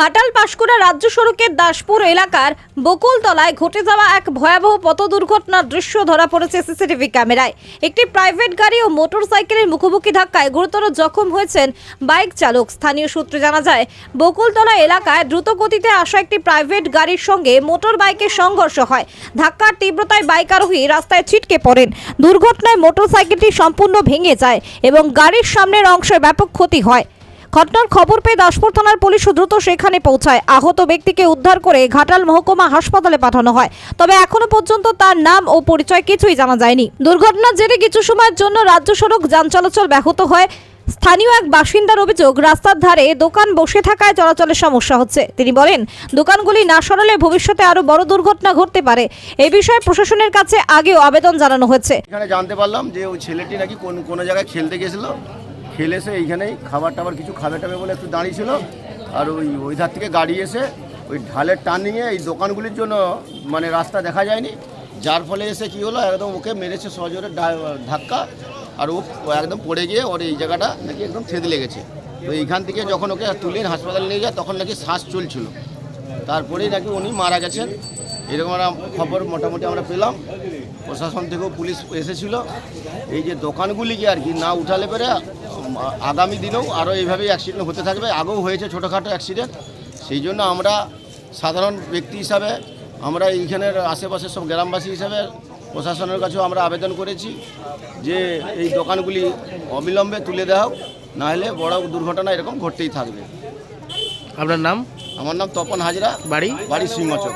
ঘাটাল পাশকুড়া রাজ্য সড়কের দাসপুর এলাকার বকুলতলায় ঘটে যাওয়া এক ভয়াবহ পথ দুর্ঘটনার দৃশ্য ধরা পড়েছে সিসিটিভি ক্যামেরায়। একটি প্রাইভেট গাড়ি ও মোটর সাইকেলের মুখোমুখি ধাক্কায় গুরুতর জখম হয়েছেন বাইক চালক। স্থানীয় সূত্রে জানা যায়, বকুলতলা এলাকায় দ্রুত গতিতে আসা একটি প্রাইভেট গাড়ির সঙ্গে মোটর বাইকের সংঘর্ষ হয়। ধাক্কার তীব্রতায় বাইক আরোহী রাস্তায় ছিটকে পড়েন। দুর্ঘটনায় মোটর সাইকেলটি সম্পূর্ণ ভেঙে যায় এবং গাড়ির সামনের অংশে ব্যাপক ক্ষতি হয়। ঘটনার খবর পেয়ে দাসপুর থানার পুলিশ দ্রুত সেখানে পৌঁছায়। আহত ব্যক্তিকে উদ্ধার করে ঘাটাল মহকুমা হাসপাতালে পাঠানো হয়। তবে এখনও পর্যন্ত তার নাম ও পরিচয় কিছুই জানা যায়নি। দুর্ঘটনার জেরে কিছু সময়ের জন্য রাজ্য সড়ক যান চলাচল ব্যাহত হয়। স্থানীয় এক বাসিন্দার অভিযোগ, রাস্তার ধারে দোকান বসে থাকায় চলাচলের সমস্যা হচ্ছে। তিনি বলেন, দোকানগুলি না সরালে ভবিষ্যতে আরও বড় দুর্ঘটনা ঘটতে পারে। এ বিষয়ে প্রশাসনের কাছে আগেও আবেদন জানানো হয়েছে। এখানে জানতে পারলাম যে ওই ছেলেটি নাকি কোন, কোনো জায়গায় খেলতে গেছিল খেলে এসে এইখানেই খাবার টাবার কিছু খাবে টাবে বলে একটু দাঁড়িয়েছিল। আর ওই ওই ধার থেকে গাড়ি এসে ওই ঢালের টার্নিংয়ে এই দোকানগুলির জন্য মানে রাস্তা দেখা যায়নি। যার ফলে এসে কি হলো, একদম ওকে মেরেছে সজোরে ধাক্কা। আর ও একদম পড়ে গিয়ে ওর এই জায়গাটা নাকি একদম থেদে লেগেছে তো এইখান থেকে যখন ওকে তুলে হাসপাতালে নিয়ে যায়, তখন নাকি শ্বাস চলছিল। তারপরেই নাকি উনি মারা গেছেন। এরকম একটা খবর মোটামুটি আমরা পেলাম। প্রশাসন থেকেও পুলিশ এসেছিল। এই যে দোকানগুলিকে আর কি না উঠালে পরে আগামী দিনেও আরও এইভাবেই অ্যাক্সিডেন্ট হতে থাকবে। আগেও হয়েছে ছোটোখাটো অ্যাক্সিডেন্ট সেই জন্য আমরা সাধারণ ব্যক্তি হিসাবে আমরা এইখানের আশেপাশের সব গ্রামবাসী হিসাবে প্রশাসনের কাছেও আমরা আবেদন করেছি যে এই দোকানগুলি অবিলম্বে তুলে দেওয়া হোক নাহলে বড় দুর্ঘটনা এরকম ঘটতেই থাকবে। আপনার নাম? আমার নাম তপন হাজরা। বাড়ি? বাড়ি সিংহচক।